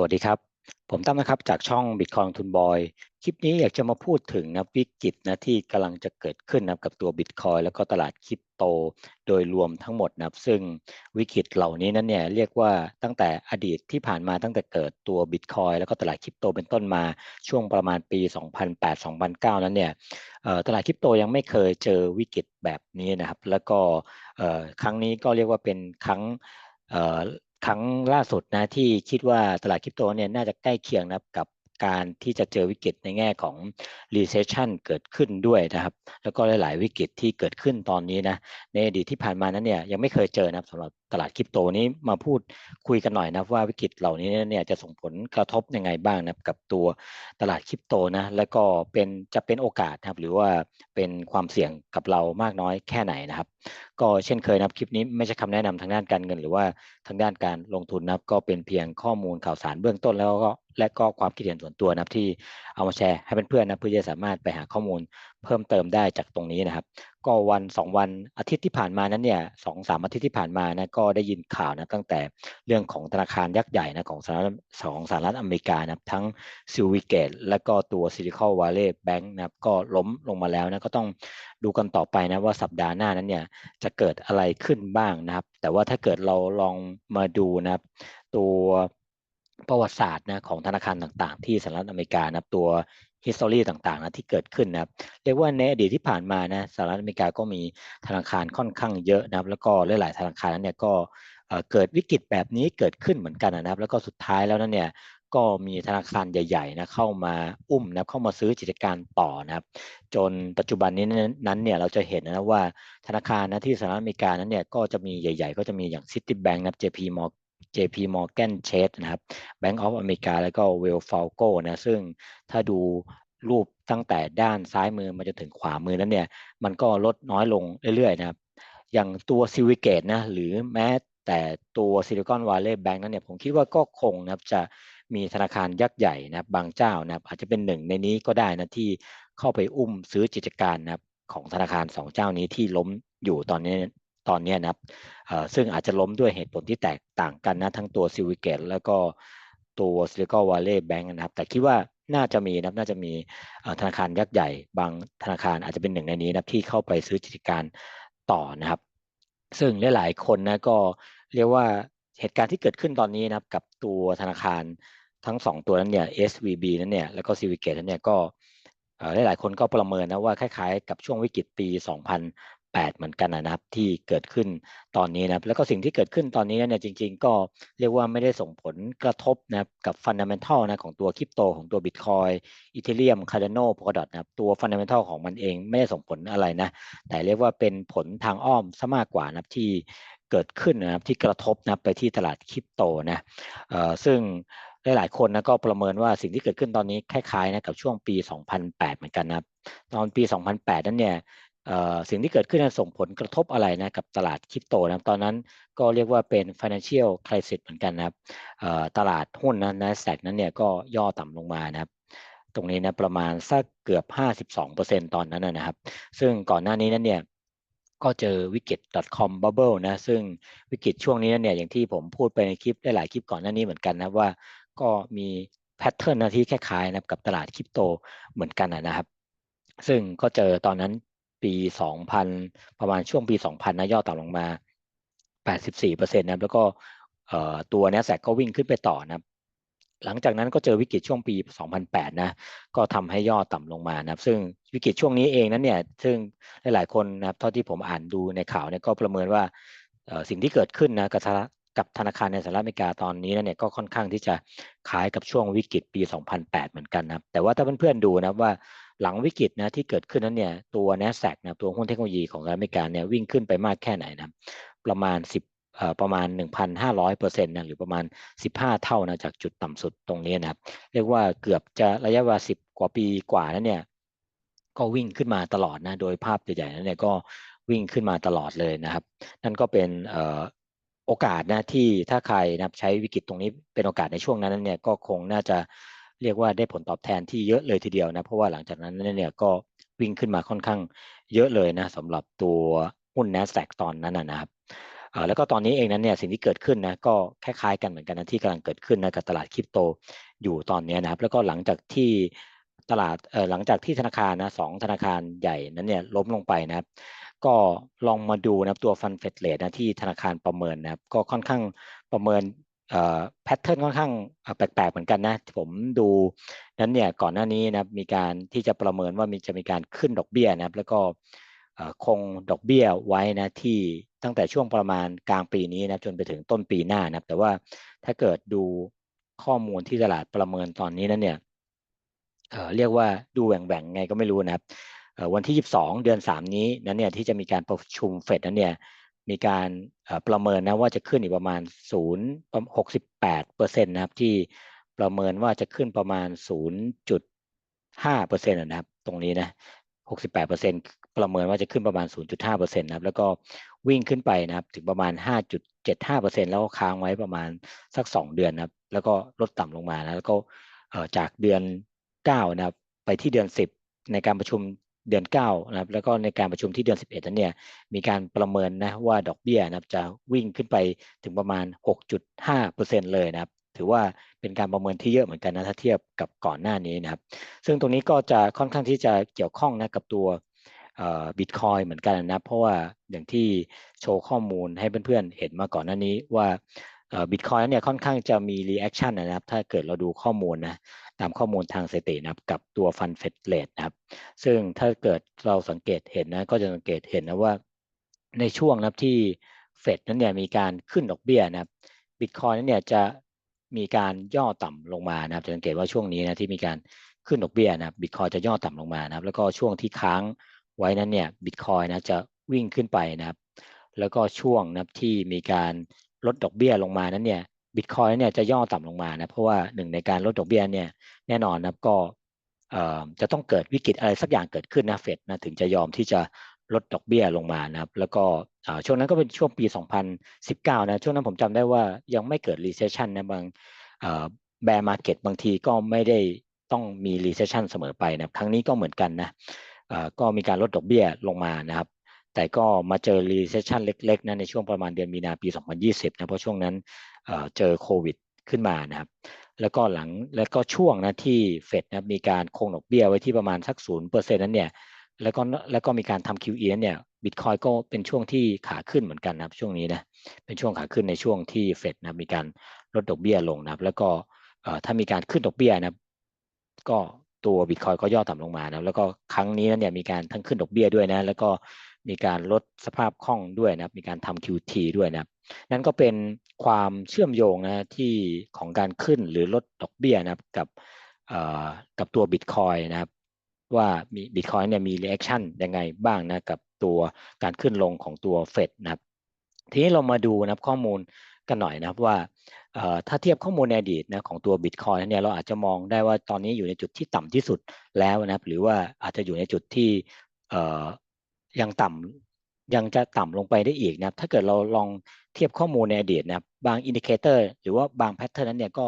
สวัสดีครับ ผมตั้มนะครับจากช่อง Bitcoin ทุนบอย คลิปนี้อยากจะมาพูดถึงนะวิกฤตนะที่กำลังจะเกิดขึ้นนะกับตัว Bitcoin แล้วก็ตลาดคริปโตโดยรวมทั้งหมดนะซึ่งวิกฤตเหล่านี้นั้นเนี่ยเรียกว่าตั้งแต่อดีตที่ผ่านมาตั้งแต่เกิดตัว Bitcoin แล้วก็ตลาดคริปโตเป็นต้นมาช่วงประมาณปี 2008-2009 นั้นเนี่ยตลาดคริปโตยังไม่เคยเจอวิกฤตแบบนี้นะครับ แล้วก็ครั้งนี้ก็เรียกว่าเป็นครั้ง ครั้งล่าสุดนะที่คิดว่าตลาดคริปโตเนี่ยน่าจะใกล้เคียงนะกับการที่จะเจอวิกฤตในแง่ของ recession เกิดขึ้นด้วยนะครับ แล้วก็หลาย ๆ วิกฤตที่เกิดขึ้นตอนนี้นะในอดีตที่ผ่านมานั้นเนี่ยยังไม่เคยเจอนะสำหรับ ตลาดคริปโตนี้มาพูดคุยกันหน่อยนะว่าวิกฤตเหล่านี้เนี่ยจะส่งผลกระทบยังไงบ้างนะกับตัวตลาดคริปโตนะแล้วก็เป็นจะเป็นโอกาสนะครับหรือว่าเป็นความเสี่ยงกับเรามากน้อยแค่ไหนนะครับ ก็เช่นเคยนะคลิปนี้ไม่ใช่คำแนะนำทางด้านการเงิน หรือว่าทางด้านการลงทุนนะครับ ก็เป็นเพียงข้อมูลข่าวสารเบื้องต้นแล้วก็และก็ความคิดเห็นส่วนตัวนะครับที่เอามาแชร์ให้เพื่อนๆนะเพื่อจะสามารถไปหาข้อมูลเพิ่มเติมได้จากตรงนี้นะครับ ก็วัน2วันอาทิตย์ที่ผ่านมานั้นเนี่ยสองสามอาทิตย์ที่ผ่านมานะก็ได้ยินข่าวนะตั้งแต่เรื่องของธนาคารยักษ์ใหญ่นะของสหรัฐของสหรัฐอเมริกานะทั้งซิลวิเกตและก็ตัวซิลิคอนวาเลย์แบงค์นะก็ล้มลงมาแล้วนะก็ต้องดูกันต่อไปนะว่าสัปดาห์หน้านั้นเนี่ยจะเกิดอะไรขึ้นบ้างนะครับ แต่ว่าถ้าเกิดเราลองมาดูนะครับตัวประวัติศาสตร์นะของธนาคารต่างๆ ที่สหรัฐอเมริกานะตัว history ต่างๆนะที่เกิดขึ้นนะครับเรียกว่าในอดีตที่ผ่านมานะสหรัฐอเมริกาก็มีธนาคารค่อนข้างเยอะนะครับ แล้วก็หลายๆธนาคารนั้นเนี่ยก็เกิดวิกฤตแบบนี้เกิดขึ้นเหมือนกันนะครับ แล้วก็สุดท้ายแล้วนั้นเนี่ยก็มีธนาคารใหญ่ๆนะเข้ามาอุ้มนะเข้ามาซื้อกิจการต่อนะครับ จนปัจจุบันนี้นั้นเนี่ยเราจะเห็นนะว่าธนาคารนะที่สหรัฐอเมริกานั้นเนี่ยก็จะมีใหญ่ ๆ ก็จะมีอย่าง Citibank นะ JP Morgan JP Morgan Chase นะครับ Bank of America แล้วก็ Wells Fargo นะซึ่งถ้าดูรูปตั้งแต่ด้านซ้ายมือมาจนถึงขวามือนั้นเนี่ย มันก็ลดน้อยลงเรื่อยๆนะครับ อย่างตัวซิวิเกตนะหรือแม้แต่ตัวซิลิคอนวาลเลย์แบงก์นั้นเนี่ยผมคิดว่าก็คงนะครับจะมีธนาคารยักษ์ใหญ่นะครับบางเจ้านะครับอาจจะเป็นหนึ่งในนี้ก็ได้นะที่เข้าไปอุ้มซื้อกิจการนะครับของธนาคารสองเจ้านี้ที่ล้มอยู่ตอนนี้ ตอนนี้นะครับซึ่งอาจจะล้มด้วยเหตุผลที่แตกต่างกันนะทั้งตัวซิวิเกตแล้วก็ตัวซิลิคอนวาลเลย์แบงก์นะครับ แต่คิดว่าน่าจะมีนะน่าจะมีธนาคารยักษ์ใหญ่บางธนาคารอาจจะเป็นหนึ่งในนี้นะที่เข้าไปซื้อกิจการต่อนะครับ ซึ่งหลายๆคนนะก็เรียกว่าเหตุการณ์ที่เกิดขึ้นตอนนี้นะครับกับตัวธนาคารทั้งสองตัวนั้นเนี่ย SVB นั้นเนี่ยแล้วก็ c i v i c a t นั้นเนี่ยก็หลายๆคนก็ประเมินนะว่าคล้ายๆ กับช่วงวิกฤตปี 8 เหมือนกันนะครับที่เกิดขึ้นตอนนี้นะครับแล้วก็สิ่งที่เกิดขึ้นตอนนี้เนี่ยจริง ๆ ก็เรียกว่าไม่ได้ส่งผลกระทบนะครับกับฟันดัมเบลทัลนะของตัวคริปโตของตัวบิตคอยอีเทเรียมคาร์ดโนโพลดอทนะครับตัวฟันดัมเบลทัลของมันเองไม่ได้ส่งผลอะไรนะแต่เรียกว่าเป็นผลทางอ้อมซะมากกว่านะที่เกิดขึ้นนะครับที่กระทบนะไปที่ตลาดคริปโตนะเอ่อซึ่งหลายๆคนนะก็ประเมินว่าสิ่งที่เกิดขึ้นตอนนี้คล้ายๆนะกับช่วงปี 2008 เหมือนกันนะครับตอนปี 2008 นั้นเนี่ย สิ่งที่เกิดขึ้นส่งผลกระทบอะไรนะกับตลาดคริปโตนะตอนนั้นก็เรียกว่าเป็น financial crisis เหมือนกันนะครับตลาดหุ้นนะนะแสกนั้นเนี่ยก็ย่อต่ำลงมานะครับตรงนี้นะประมาณสักเกือบ 52%ตอนนั้นนะครับ ซึ่งก่อนหน้านี้นั้นเนี่ยก็เจอวิกฤต .com bubble นะซึ่งวิกฤตช่วงนี้เนี่ยอย่างที่ผมพูดไปในคลิปได้หลายคลิปก่อนหน้านี้เหมือนกันนะว่าก็มีแพทเทิร์นนะที่คล้ายๆนะกับตลาดคริปโตเหมือนกันนะครับ ซึ่งก็เจอตอนนั้น ปี 2000 ประมาณช่วงปี 2000นะย่อต่ำลงมา 84%นะครับแล้วก็ตัว n a s d a q ก็วิ่งขึ้นไปต่อนะครับหลังจากนั้นก็เจอวิกฤตช่วงปี 2008 นะ ก็ทำให้ย่อต่ำลงมานะครับ ซึ่งวิกฤตช่วงนี้เองนั้นเนี่ย ซึ่งหลาย ๆ คนนะครับ เท่าที่ผมอ่านดูในข่าวเนี่ยก็ประเมินว่าสิ่งที่เกิดขึ้นนะกับกับธนาคารในสหรัฐอเมริกาตอนนี้นเนี่ยก็ค่อนข้างที่จะคล้ายกับช่วงวิกฤตปี 2008 เหมือนกันนะครับ แต่ว่าถ้าเพื่อนๆดูนะว่า หลังวิกฤตนะที่เกิดขึ้นนั้นเนี่ยตัว n a s d a q นะตัวหุ้นเทคโนโลยีของอเมริกาเนี่ยวิ่งขึ้นไปมากแค่ไหนนะประมาณ 10เอ่อประมาณ 1,500เปอร์เซ็นต์นะหรือประมาณ 15 เท่านะจากจุดต่ำสุดตรงนี้นะครับเรียกว่าเกือบจะระยะเวลา 10 กว่าปีกว่านั้นเนี่ยก็วิ่งขึ้นมาตลอดนะโดยภาพใหญ่ๆนั้นเนี่ยก็วิ่งขึ้นมาตลอดเลยนะครับ นั่นก็เป็นโอกาสนะที่ถ้าใครนะใช้วิกฤตตรงนี้เป็นโอกาสในช่วงนั้นเนี่ยก็คงน่าจะ เรียกว่าได้ผลตอบแทนที่เยอะเลยทีเดียวนะ เพราะว่าหลังจากนั้นเนี่ยก็วิ่งขึ้นมาค่อนข้างเยอะเลยนะสำหรับตัวหุ้น NASDAQ ตอนนั้นนะครับแล้วก็ตอนนี้เองนั้นเนี่ยสิ่งที่เกิดขึ้นนะก็คล้ายๆกันเหมือนกันนะที่กำลังเกิดขึ้นนะกับตลาดคริปโตอยู่ตอนนี้นะครับแล้วก็หลังจากที่ตลาดหลังจากที่ธนาคารนะสองธนาคารใหญ่นั้นเนี่ยล้มลงไปนะครับ ก็ลองมาดูนะตัวฟันเฟดเลทนะที่ธนาคารประเมินนะครับก็ค่อนข้างประเมิน แพทเทิร์นค่อนข้างแปลกๆเหมือนกันนะ ผมดูนั้นเนี่ยก่อนหน้านี้นะมีการที่จะประเมินว่ามีจะมีการขึ้นดอกเบี้ยนะครับ แล้วก็คงดอกเบี้ยไว้นะที่ตั้งแต่ช่วงประมาณกลางปีนี้นะจนไปถึงต้นปีหน้านะแต่ว่าถ้าเกิดดูข้อมูลที่ตลาดประเมินตอนนี้นั้นเนี่ยเเรียกว่าดูแหว่งๆไงก็ไม่รู้นะครับวันที่ 22 เดือน 3 นี้นั้นเนี่ยที่จะมีการประชุมเฟดนั้นเนี่ย มีการประเมินนะว่าจะขึ้นอีกประมาณ 0.68เปอร์เซ็นต์นะครับที่ประเมินว่าจะขึ้นประมาณ 0.5เปอร์เซ็นต์นะครับ ตรงนี้นะ 68เปอร์เซ็นต์ประเมินว่าจะขึ้นประมาณ 0.5เปอร์เซ็นต์นะครับแล้วก็วิ่งขึ้นไปนะครับถึงประมาณ 5.75เปอร์เซ็นต์แล้วก็ค้างไว้ประมาณสัก 2 เดือนนะครับ แล้วก็ลดต่ำลงมานะแล้วก็จากเดือน 9 นะครับ ไปที่เดือน 10 ในการประชุม เดือน9นะครับแล้วก็ในการประชุมที่เดือน 11นั้นเนี่ยมีการประเมินนะว่าดอกเบี้ยนะครับจะวิ่งขึ้นไปถึงประมาณ 6.5%เลยนะครับถือว่าเป็นการประเมินที่เยอะเหมือนกันนะถ้าเทียบกับก่อนหน้านี้นะครับ ซึ่งตรงนี้ก็จะค่อนข้างที่จะเกี่ยวข้องนะกับตัวบิตคอยเหมือนกันนะเพราะว่าอย่างที่โชว์ข้อมูลให้เพื่อนๆเห็นมาก่อนหน้านี้ว่า บิตคอยเนี่ยค่อนข้างจะมีรีแอคชั่นนะครับ ถ้าเกิดเราดูข้อมูลนะตามข้อมูลทางสถิตินะครับกับตัวฟันเฟดเลทนะครับ ซึ่งถ้าเกิดเราสังเกตเห็นนะก็จะสังเกตเห็นนะว่าในช่วงนะที่เฟดนั้นเนี่ยมีการขึ้นดอกเบี้ยนะครับบิตคอยนั้นเนี่ยจะมีการย่อต่ำลงมานะครับจะสังเกตว่าช่วงนี้นะที่มีการขึ้นดอกเบี้ยนะครับบิตคอยจะย่อต่ำลงมานะครับ แล้วก็ช่วงที่ค้างไว้นั้นเนี่ยบิตคอยนะจะวิ่งขึ้นไปนะครับ แล้วก็ช่วงนะที่มีการ ลดดอกเบี้ยลงมานั้นเนี่ยบิตคอยเนี่ยจะย่อต่ำลงมานะเพราะว่าหนึ่งในการลดดอกเบี้ยเนี่ยแน่นอนนะก็จะต้องเกิดวิกฤตอะไรสักอย่างเกิดขึ้นนะเฟดนะถึงจะยอมที่จะลดดอกเบี้ยลงมานะครับ แล้วก็ช่วงนั้นก็เป็นช่วงปี 2019 นะช่วงนั้นผมจำได้ว่ายังไม่เกิด recession นะบางแบร์มาร์เก็ตบางทีก็ไม่ได้ต้องมี recession เสมอไปนะครั้งนี้ก็เหมือนกันนะก็มีการลดดอกเบี้ยลงมานะครับ แต่ก็มาเจอ recession เล็กๆนะในช่วงประมาณเดือนมีนาปี 2020นะเพราะช่วงนั้นเจอโควิดขึ้นมานะครับแล้วก็หลังแล้วก็ช่วงนะที่เฟดนะมีการคงดอกเบี้ยไว้ที่ประมาณสักศูนย์เปอร์เซ็นต์นั้นเนี่ยแล้วก็แล้วก็มีการทำ QE นั้นเนี่ยบิตคอยก็เป็นช่วงที่ขาขึ้นเหมือนกันนะครับช่วงนี้นะเป็นช่วงขาขึ้นในช่วงที่เฟดนะมีการลดดอกเบี้ยลงนะครับแล้วก็ถ้ามีการขึ้นดอกเบี้ยนะก็ตัวบิตคอยก็ย่อต่ำลงมานะแล้วก็ครั้งนี้เนี่ยมีการทั้งขึ้นดอกเบี้ยด้วยนะแล้วก็ มีการลดสภาพคล่องด้วยนะครับ มีการทำ QT ด้วยนะครับ นั่นก็เป็นความเชื่อมโยงนะที่ของการขึ้นหรือลดดอกเบี้ยนะครับกับกับตัวบิตคอยนะครับ ว่ามีบิตคอยเนี่ยมีรีแอคชั่นยังไงบ้างนะกับตัวการขึ้นลงของตัวเฟดนะครับ ทีนี้เรามาดูนะครับข้อมูลกันหน่อยนะครับว่าถ้าเทียบข้อมูลในอดีตนะของตัวบิตคอยเนี่ยเราอาจจะมองได้ว่าตอนนี้อยู่ในจุดที่ต่ำที่สุดแล้วนะครับ หรือว่าอาจจะอยู่ในจุดที่ ยังต่ำยังจะต่ำลงไปได้อีกนะครับ ถ้าเกิดเราลองเทียบข้อมูลในอดีตนะครับ บางอินดิเคเตอร์หรือว่าบางแพทเทิร์นนั้นเนี่ยก็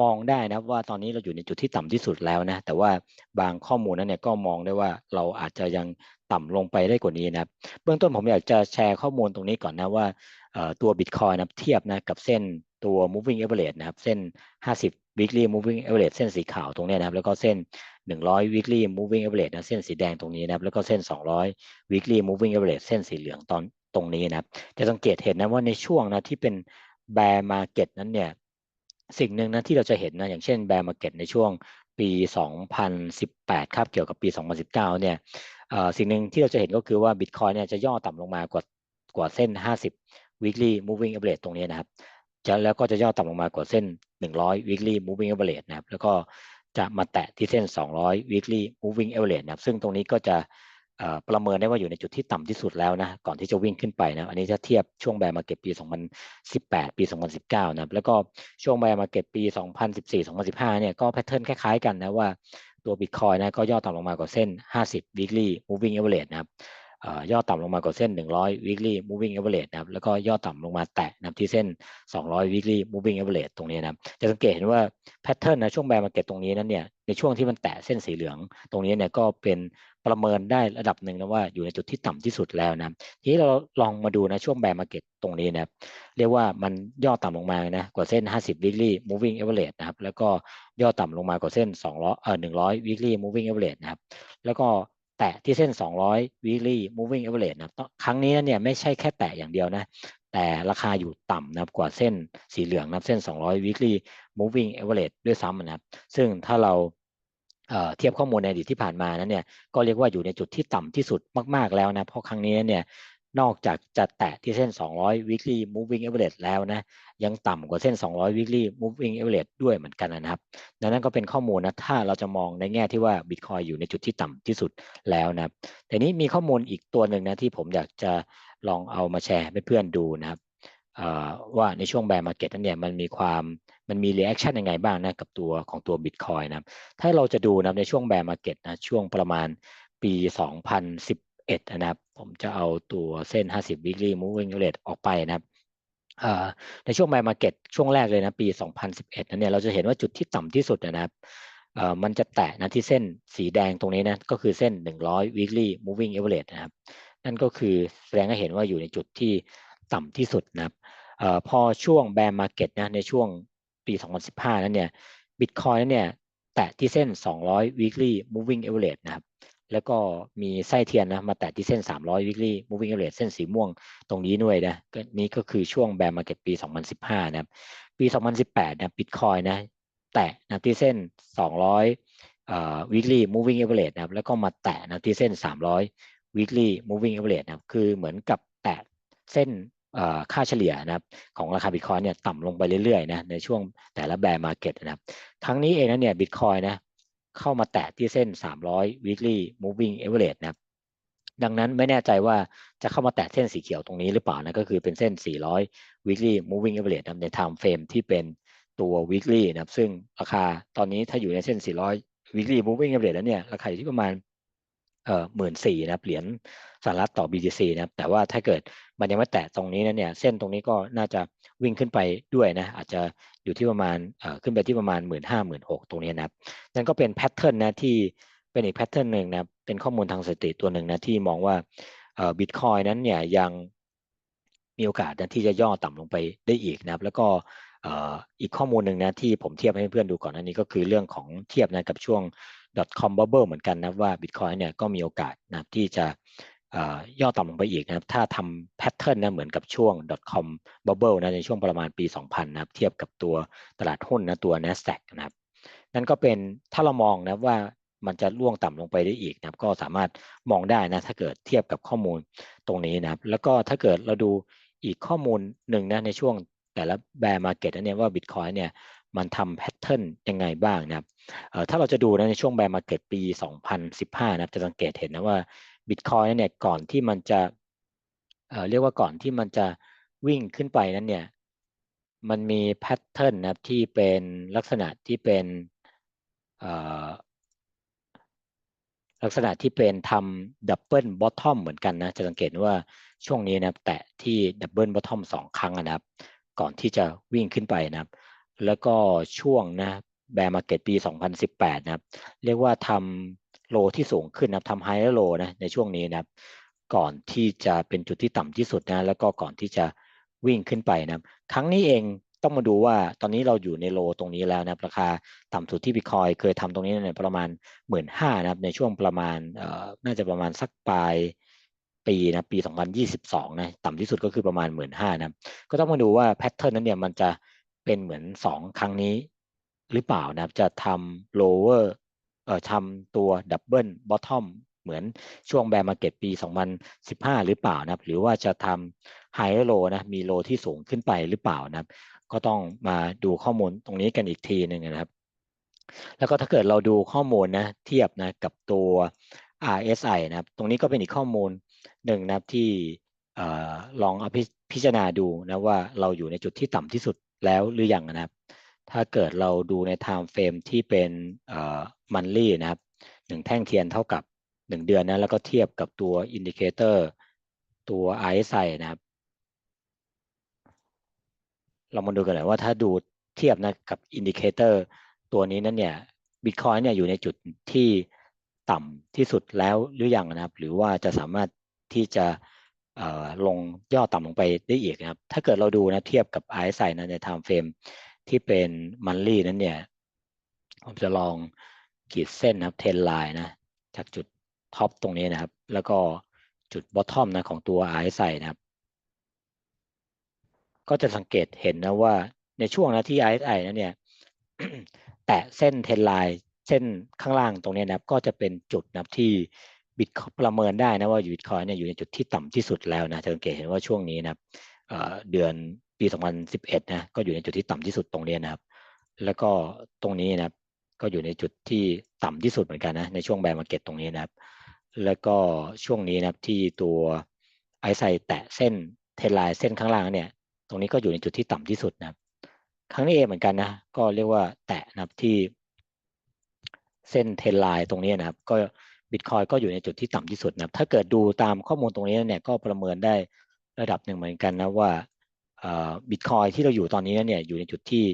มองได้นะว่าตอนนี้เราอยู่ในจุดที่ต่ำที่สุดแล้วนะ แต่ว่าบางข้อมูลนั้นเนี่ยก็มองได้ว่าเราอาจจะยังต่ำลงไปได้กว่านี้นะครับ เบื้องต้นผมอยากจะแชร์ข้อมูลตรงนี้ก่อนนะว่าตัว Bitcoin นะเทียบนะกับเส้น ตัว moving average นะครับ เส้น 50 weekly moving average เส้นสีขาวตรงนี้นะครับ แล้วก็เส้น 100 weekly moving average นะเส้นสีแดงตรงนี้นะครับ แล้วก็เส้น 200 weekly moving average เส้นสีเหลืองตอนตรงนี้นะครับ จะสังเกตเห็นนะว่าในช่วงนะที่เป็น bear market นั้นเนี่ย สิ่งหนึ่งนะที่เราจะเห็นนะ อย่างเช่น bear market ในช่วงปี 2018 ครับ เกี่ยวกับปี 2019 เนี่ยสิ่งหนึ่งที่เราจะเห็นก็คือว่า Bitcoin เนี่ยจะย่อต่ำลงมากว่ากว่าเส้น 50 weekly moving average ตรงนี้นะครับ แล้วก็จะย่อต่ำลงมากว่าเส้น 100 weekly moving average นะครับ แล้วก็จะมาแตะที่เส้น 200 weekly moving average นะครับ ซึ่งตรงนี้ก็จะประเมินได้ว่าอยู่ในจุดที่ต่ำที่สุดแล้วนะก่อนที่จะวิ่งขึ้นไปนะอันนี้ถ้าเทียบช่วงแบร์มาเก็ตปี 2018 ปี 2019 นะแล้วก็ช่วงแบร์มาเก็ตปี 2014-2015 เนี่ยก็แพทเทิร์นคล้ายๆกันนะว่าตัวบิตคอยนะก็ย่อต่ำลงมากว่าเส้น 50 weekly moving average นะครับ ย่อต่ำลงมากว่าเส้น 100 weekly moving average นะครับแล้วก็ย่อต่ำลงมาแตะนะที่เส้น 200 weekly moving average ตรงนี้นะจะสังเกตเห็นว่าแพทเทิร์นนะช่วงแบร์มาเก็ตตรงนี้นั้นเนี่ยในช่วงที่มันแตะเส้นสีเหลือง ตรงนี้เนี่ยก็เป็นประเมินได้ระดับหนึ่งนะว่าอยู่ในจุดที่ต่ำที่สุดแล้วนะทีนี้เราลองมาดูนะช่วงแบร์มาเก็ตตรงนี้นะเรียกว่ามันย่อต่ำลงมานะกว่าเส้น 50 weekly moving average นะครับแล้วก็ย่อต่ำลงมากว่าเส้น200เอ่อ100 weekly moving average นะครับแล้วก็ แตะที่เส้น 200 weekly moving average นะครับครั้งนี้เนี่ยไม่ใช่แค่แตะอย่างเดียวนะ แต่ราคาอยู่ต่ำนะครับกว่าเส้นสีเหลืองนะครับเส้น 200 weekly moving average ด้วยซ้ำนะครับ ซึ่งถ้าเราเทียบข้อมูลในอดีตที่ผ่านมานั้นเนี่ยก็เรียกว่าอยู่ในจุดที่ต่ำที่สุดมาก ๆแล้วนะเพราะครั้งนี้เนี่ย นอกจากจะแตะที่เส้น 200 weekly moving average แล้วนะ ยังต่ำกว่าเส้น 200 weekly moving average ด้วยเหมือนกันนะครับ ดังนั้นก็เป็นข้อมูลนะ ถ้าเราจะมองในแง่ที่ว่า Bitcoin อยู่ในจุดที่ต่ำที่สุดแล้วนะแต่นี้มีข้อมูลอีกตัวหนึ่งนะ ที่ผมอยากจะลองเอามาแชร์ให้เพื่อนดูนะครับว่าในช่วงแบร์มาเก็ตนั้นเนี่ยมันมีความมันมีรีแอคชั่นยังไงบ้างนะกับตัวของตัว Bitcoin นะถ้าเราจะดูนะในช่วงแบร์มาเก็ตนะช่วงประมาณปี 2010 11 นะครับ ผมจะเอาตัวเส้น 50 weekly moving average ออกไปนะครับในช่วงแบร์มาเก็ตช่วงแรกเลยนะปี 2011นั้นเนี่ยเราจะเห็นว่าจุดที่ต่ำที่สุดนะครับมันจะแตะนะที่เส้นสีแดงตรงนี้นะก็คือเส้น 100 weekly moving average นะครับ นั่นก็คือแสดงให้เห็นว่าอยู่ในจุดที่ต่ำที่สุดนะครับอพอช่วงแบร์มาเก็ตนะในช่วงปี 2015 นั้นเนี่ยบิตคอยนั้นเนี่ยแตะที่เส้น 200 weekly moving average นะครับ แล้วก็มีไส้เทียนนะมาแตะที่เส้น 300 weekly moving average เส้นสีม่วงตรงนี้ด้วยนะนี้ก็คือช่วงแบร์มาเก็ตปี 2015 นะครับ ปี 2018 นะบิตคอยนะ แตะนะที่เส้น 200 weekly moving average นะครับ แล้วก็มาแตะนะที่เส้น 300 weekly moving average นะครับ คือเหมือนกับแตะเส้นค่าเฉลี่ยนะครับของราคาบิตคอยเนี่ยต่ำลงไปเรื่อยๆนะในช่วงแต่ละแบร์มาร์เก็ตนะครับครั้งนี้เองนะเนี่ยบิตคอยนะ เข้ามาแตะที่เส้น 300 weekly moving average นะครับดังนั้นไม่แน่ใจว่าจะเข้ามาแตะเส้นสีเขียวตรงนี้หรือเปล่านะก็คือเป็นเส้น 400 weekly moving average นะใน time frame ที่เป็นตัว weekly นะครับซึ่งราคาตอนนี้ถ้าอยู่ในเส้น 400 weekly moving average แล้วเนี่ยราคาอยู่ที่ประมาณ เอ่อหมื่นสี่นะเหรียญสหรัฐต่อ BTC นะครับแต่ว่าถ้าเกิดมันยังไม่แตะตรงนี้นะเนี่ยเส้นตรงนี้ก็น่าจะวิ่งขึ้นไปด้วยนะอาจจะอยู่ที่ประมาณเอ่อขึ้นไปที่ประมาณหมื่นห้าหมื่นหกตรงนี้นะครับนั่นก็เป็นแพทเทิร์นนะที่เป็นอีกแพทเทิร์นหนึ่งนะเป็นข้อมูลทางสถิติตัวหนึ่งนะที่มองว่าเอ่อบิตคอยนั้นเนี่ยยังมีโอกาสนะที่จะย่อต่ำลงไปได้อีกนะครับ แล้วก็อีกข้อมูลหนึ่งนะที่ผมเทียบให้เพื่อนดูก่อนอันนี้ก็คือเรื่องของเทียบนะกับช่วง .com bubble เหมือนกันนะว่า Bitcoin เนี่ยก็มีโอกาสนะที่จะย่อต่ำลงไปอีกนะครับ ถ้าทำแพทเทิร์นนะเหมือนกับช่วง .com bubble นะในช่วงประมาณปี 2000 นะครับ เทียบกับตัวตลาดหุ้นนะตัว NASDAQ นะครับ นั่นก็เป็นถ้าเรามองนะว่ามันจะล่วงต่ำลงไปได้อีกนะครับ ก็สามารถมองได้นะถ้าเกิดเทียบกับข้อมูลตรงนี้นะครับ แล้วก็ถ้าเกิดเราดูอีกข้อมูลหนึ่งนะในช่วงแต่ละแบร์มาเก็ตเนี่ยว่าบิตคอยเนี่ย มันทำแพทเทิร์นยังไงบ้างนะครับถ้าเราจะดูนะในช่วงแบร์มาเก็ตปี 2015 นะครับจะสังเกตเห็นนะว่าบิตคอยเนี่ยก่อนที่มันจะเเรียกว่าก่อนที่มันจะวิ่งขึ้นไปนั้นเนี่ยมันมีแพทเทิร์นนะครับที่เป็นลักษณะที่เป็นลักษณะที่เป็นทำดับเบิลบอททอมเหมือนกันนะจะสังเกตว่าช่วงนี้นะแตะที่ดับเบิลบอททอมสองครั้งนะครับ ก่อนที่จะวิ่งขึ้นไปนะครับ แล้วก็ช่วงนะแบร์มาเก็ตปี 2018 นะครับ เรียกว่าทำโลที่สูงขึ้นนะทำไฮและโลนะในช่วงนี้นะครับ ก่อนที่จะเป็นจุดที่ต่ำที่สุดนะแล้วก็ก่อนที่จะวิ่งขึ้นไปนะครั้งนี้เองต้องมาดูว่าตอนนี้เราอยู่ในโลตรงนี้แล้วนะราคาต่ำสุดที่บิตคอยเคยทำตรงนี้ในประมาณหมื่นห้านะครับในช่วงประมาณน่าจะประมาณสักปลายปีนะปี 2022 นะต่ำที่สุดก็คือประมาณหมื่นห้านะก็ต้องมาดูว่าแพทเทิร์นนั้นเนี่ยมันจะ เป็นเหมือน 2 ครั้งนี้ หรือเปล่านะครับจะทำ lower เอ่อทำตัว double bottom เหมือนช่วงแบร์มาเก็ตปี 2015 หรือเปล่านะครับ หรือว่าจะทำ higher low นะมีโลที่สูงขึ้นไปหรือเปล่านะครับ ก็ต้องมาดูข้อมูลตรงนี้กันอีกทีหนึ่งนะครับ แล้วก็ถ้าเกิดเราดูข้อมูลนะเทียบนะกับตัว RSI นะครับ ตรงนี้ก็เป็นอีกข้อมูลหนึ่งนะครับที่ลองเอาพิจารณาดูนะว่าเราอยู่ในจุดที่ต่ำที่สุด แล้วหรือยังนะครับ ถ้าเกิดเราดูใน time frame ที่เป็นมันลี่นะครับหนึ่งแท่งเทียนเท่ากับหนึ่งเดือนนะแล้วก็เทียบกับตัวอินดิเคเตอร์ตัว RSI นะครับ เรามาดูกันหน่อยว่าถ้าดูเทียบนะกับอินดิเคเตอร์ตัวนี้นั้นเนี่ยบิตคอยเนี่ยอยู่ในจุดที่ต่ำที่สุดแล้วหรือยังนะครับ หรือว่าจะสามารถที่จะ ลงย่อต่ำลงไปได้อีกนะครับ ถ้าเกิดเราดูนะเทียบกับ RSI นะใน time frame ที่เป็น monthly นั้นเนี่ย ผมจะลองขีดเส้นนะครับ trend line นะ จากจุดท็อปตรงนี้นะครับ แล้วก็จุด bottom นะของตัว RSI นะครับ ก็จะสังเกตเห็นนะว่าในช่วงนะที่ RSI นั้นเนี่ย แตะเส้นเทนไลน์เส้นข้างล่างตรงนี้นะครับ ก็จะเป็นจุดนะครับที่ บิตประเมินได้นะว่าบิตคอยเนี่ยอยู่ในจุดที่ต่ำที่สุดแล้วนะสังเกตเห็นว่าช่วงนี้นะครับเอ่อเดือนปี 2011 นะก็อยู่ในจุดที่ต่ำที่สุดตรงนี้นะครับ แล้วก็ตรงนี้นะครับก็อยู่ในจุดที่ต่ำที่สุดเหมือนกันนะในช่วงแบร์มาร์เก็ตตรงนี้นะครับ แล้วก็ช่วงนี้นะครับที่ตัวไอไซแตะเส้นเทรนไลน์เส้นข้างล่างเนี่ยตรงนี้ก็อยู่ในจุดที่ต่ำที่สุดนะครับ ครั้งนี้เองเหมือนกันนะก็เรียกว่าแตะนะครับที่เส้นเทรนไลน์ตรงนี้นะครับ ก็ บิตคอยก็อยู่ในจุดที่ต่ำที่สุดนะถ้าเกิดดูตามข้อมูลตรงนี้เนี่ยก็ประเมินได้ระดับหนึ่งเหมือนกันนะว่าบิตคอยที่เราอยู่ตอนนี้เนี่ยอยู่ในจุดที่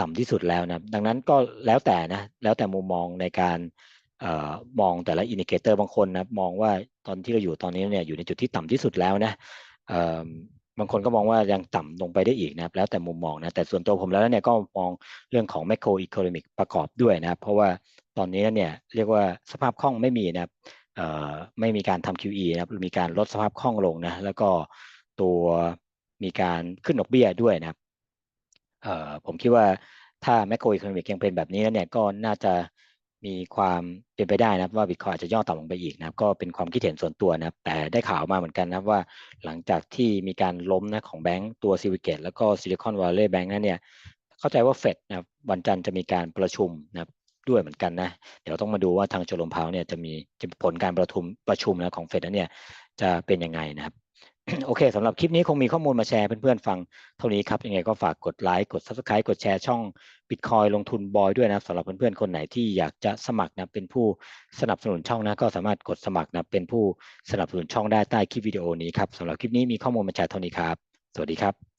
ต่ำที่สุดแล้วนะดังนั้นก็แล้วแต่นะแล้วแต่มุมมองในการออมองแต่ละอินดิเคเตอร์บางคนนะมองว่าตอนที่เราอยู่ตอนนี้เนี่ยอยู่ในจุดที่ต่ำที่สุดแล้วนะ บางคนก็มองว่ายังต่ำลงไปได้อีกนะครับ แล้วแต่มุมมองนะแต่ส่วนตัวผมแล้วเนี่ยก็มองเรื่องของ macro economic ประกอบด้วยนะครับ เพราะว่าตอนนี้เนี่ยเรียกว่าสภาพคล่องไม่มีนะครับไม่มีการทำ QE นะครับมีการลดสภาพคล่องลงนะแล้วก็ตัวมีการขึ้นดอกเบี้ยด้วยนะครับผมคิดว่าถ้า macro economic ยังเป็นแบบนี้แล้วเนี่ยก็น่าจะ มีความเป็นไปได้นะครับว่าบิตคอยอาจจะย่อต่ำลงไปอีกนะครับ ก็เป็นความคิดเห็นส่วนตัวนะครับ แต่ได้ข่าวมาเหมือนกันนะครับว่าหลังจากที่มีการล้มนะของแบงก์ตัวซิลิเกตแล้วก็ซิลิคอนวัลเลย์แบงก์นั้นเนี่ย เข้าใจว่าเฟดนะครับวันจันทร์จะมีการประชุมนะครับด้วยเหมือนกันนะ เดี๋ยวต้องมาดูว่าทางโจลมพาวเนี่ยจะมีจะผลการประชุมประชุมนะของเฟดนั้นเนี่ยจะเป็นยังไงนะครับ โอเคสำหรับคลิปนี้คงมีข้อมูลมาแชร์เพื่อนๆฟังเท่านี้ครับ ยังไงก็ฝากกดไลค์กด Subscribe กดแชร์ช่อง Bitcoin ลงทุนบอยด้วยนะครับสำหรับเพื่อนๆคนไหนที่อยากจะสมัครนะเป็นผู้สนับสนุนช่องนะก็สามารถกดสมัครนะเป็นผู้สนับสนุนช่องได้ใต้คลิปวิดีโอนี้ครับสำหรับคลิปนี้มีข้อมูลมาแชร์เท่านี้ครับ สวัสดีครับ